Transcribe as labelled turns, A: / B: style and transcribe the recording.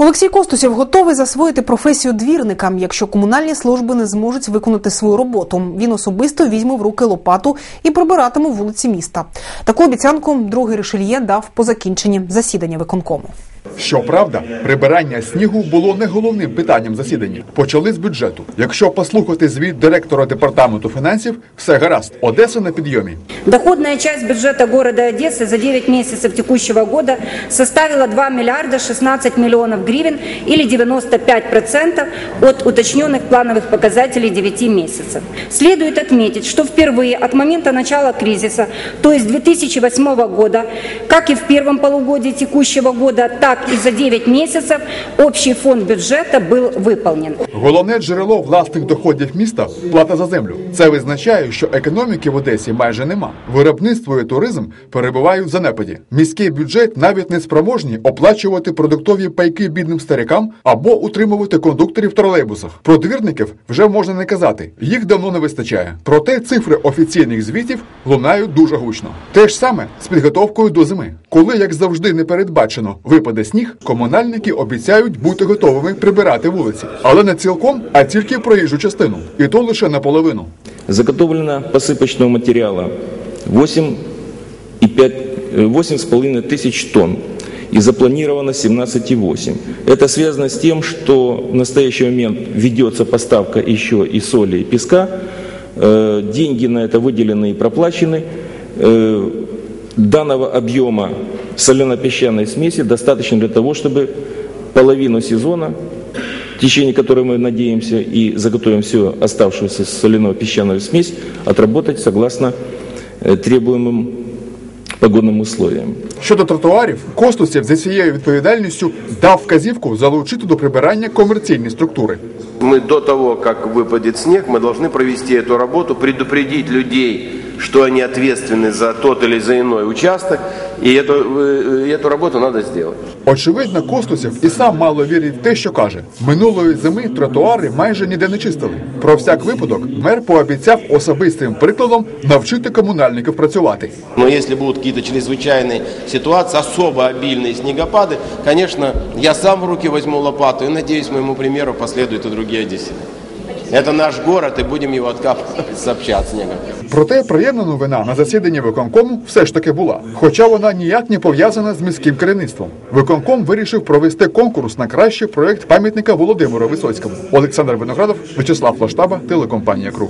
A: Олексій Костусів готовий засвоїти професію двірника, якщо комунальні служби не зможуть виконати свою роботу. Він особисто візьме в руки лопату і прибиратиме вулиці міста. Таку обіцянку другий решельє дав по закінченні засідання виконкому.
B: Щоправда, прибирання снігу було не головним питанням засідання. Почали з бюджету. Якщо послухати звіт директора департаменту фінансів, все гаразд. Одеса на підйомі.
C: Доходная часть бюджета города Одессы за 9 месяцев текущего года составила 2 миллиарда 16 миллионов гривен или 95% от уточненных плановых показателей 9 месяцев. Следует отметить, что впервые от момента начала кризиса, то есть 2008 года, как и в первом полугодии текущего года, так и за 9 месяцев общий фонд бюджета был выполнен.
B: Головне джерело власних доходів міста плата за землю. Це визначає, що економіки в Одесі майже нема. Виробництво і туризм перебувають в занепаді. Міський бюджет навіть не спроможні оплачувати продуктові пайки бідним старикам або утримувати кондукторів в тролейбусах. Про двірників вже можна не казати. Їх давно не вистачає. Проте цифри офіційних звітів лунають дуже гучно. Те ж саме з підготовкою до зими. Коли, як завжди, не передбачено випаде сніг, комунальники обіцяють бути готовими прибирати вулиці, але не цілком, а тільки проїжджу частину, і то лише наполовину.
D: Заготовлено посыпочного материала 8,5 тысяч тонн и запланировано 17,8. Это связано с тем, что в настоящий момент ведется поставка еще и соли, и песка. Э, Деньги на это выделены и проплачены. Э, Данного объема солено-песчаной смеси достаточно для того, чтобы половину сезона в течение которой мы надеемся и заготовим всю оставшуюся соляно-песчаную смесь, отработать согласно э, требуемым погодным условиям.
B: Щодо тротуарів, Костусів за цією відповідальністю дав вказівку залучити до прибирання комерційні структури.
E: Мы до того, как выпадет снег, мы должны провести эту работу, предупредить людей, что они ответственны за тот или за иной участок, и эту, э, э, эту работу надо сделать.
B: Очевидно, Костусів і сам мало вірить в те, що каже. Минулої зими тротуари майже ніде не чистили. Про всяк випадок мер пообіцяв особистим прикладом навчити комунальників працювати.
E: Но если будут какие-то чрезвычайные ситуации, особо обильные снегопады, конечно, я сам в руки возьму лопату и, надеюсь, моему примеру последуют и другие одесситы. Это наш город, и будем его откапывать сообща снега.
B: Проте приємна новина на засіданні виконкому все ж таки була, хоча вона ніяк не пов'язана з міським керівництвом. Виконком вирішив провести конкурс на кращий проект пам'ятника Володимира Висоцькому. Олександр Виноградов, Вячеслав Лаштаба, телекомпанія Круг.